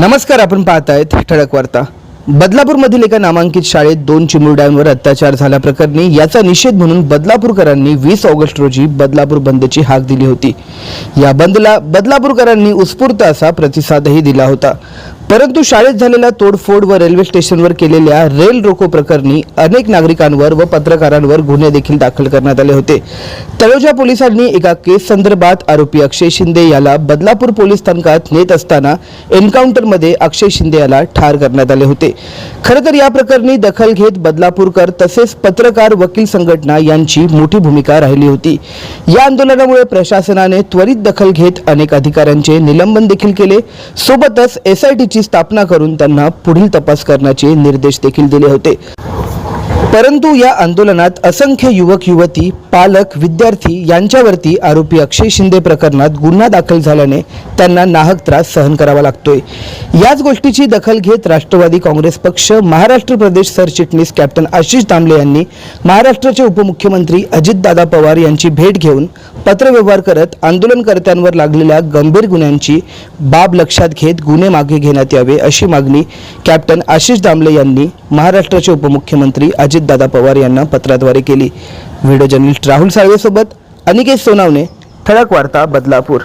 नमस्कार आपण पाहतायत ठळक वार्ता. बदलापूरमधील एका नामांकित शाळेत दोन चिमुरड्यांवर अत्याचार झाल्याप्रकरणी याचा निषेध म्हणून बदलापूरकरांनी वीस ऑगस्ट रोजी बदलापूर बंदची हाक दिली होती. या बंदला बदलापूरकरांनी उत्स्फूर्त असा प्रतिसादही दिला होता. परंतु शाळेत झालेल्या तोडफोड व रेल्वे स्टेशनवर केलेल्या रेल रोको प्रकरणी अनेक नागरिकांवर व पत्रकारांवर गुन्हे देखील दाखल करण्यात आले होते. तळोजा पोलिसांनी एका केस संदर्भात आरोपी अक्षय शिंदे याला बदलापूर पोलीस स्थानकात नेत असताना एन्काउंटरमध्ये अक्षय शिंदे याला ठार करण्यात आले होते. खरं तर या प्रकरणी दखल घेत बदलापूरकर तसेच पत्रकार वकील संघटना यांची मोठी भूमिका राहिली होती. या आंदोलनामुळे प्रशासनाने त्वरित दखल घेत अनेक अधिकाऱ्यांचे निलंबन देखील केले. सोबतच एस आय स्थापना करून त्यांना पुढील तपास करण्याचे निर्देश देखील दिले होते. परंतु या आंदोलनात असंख्य युवक युवती पालक विद्यार्थी यांच्यावरती आरोपी अक्षय शिंदे प्रकरणात गुन्हा दाखल झाल्याने त्यांना नाहक त्रास सहन करावा लागतोय. याच गोष्टीची दखल घेत राष्ट्रवादी काँग्रेस पक्ष महाराष्ट्र प्रदेश सरचिटणीस कॅप्टन आशिष दामले यांनी महाराष्ट्राचे उपमुख्यमंत्री अजितदादा पवार यांची भेट घेऊन पत्रव्यवहार करत आंदोलनकर्त्यांवर लागलेल्या गंभीर गुन्ह्यांची बाब लक्षात घेत गुन्हे मागे घेण्यात यावे अशी मागणी कॅप्टन आशिष दामले यांनी महाराष्ट्राचे उपमुख्यमंत्री अजितदादा पवार यांना पत्राद्वारे केली. व्हिडिओ जर्नलिस्ट राहुल साळवेसोबत अनिकेत सोनावणे ठळक वार्ता बदलापूर.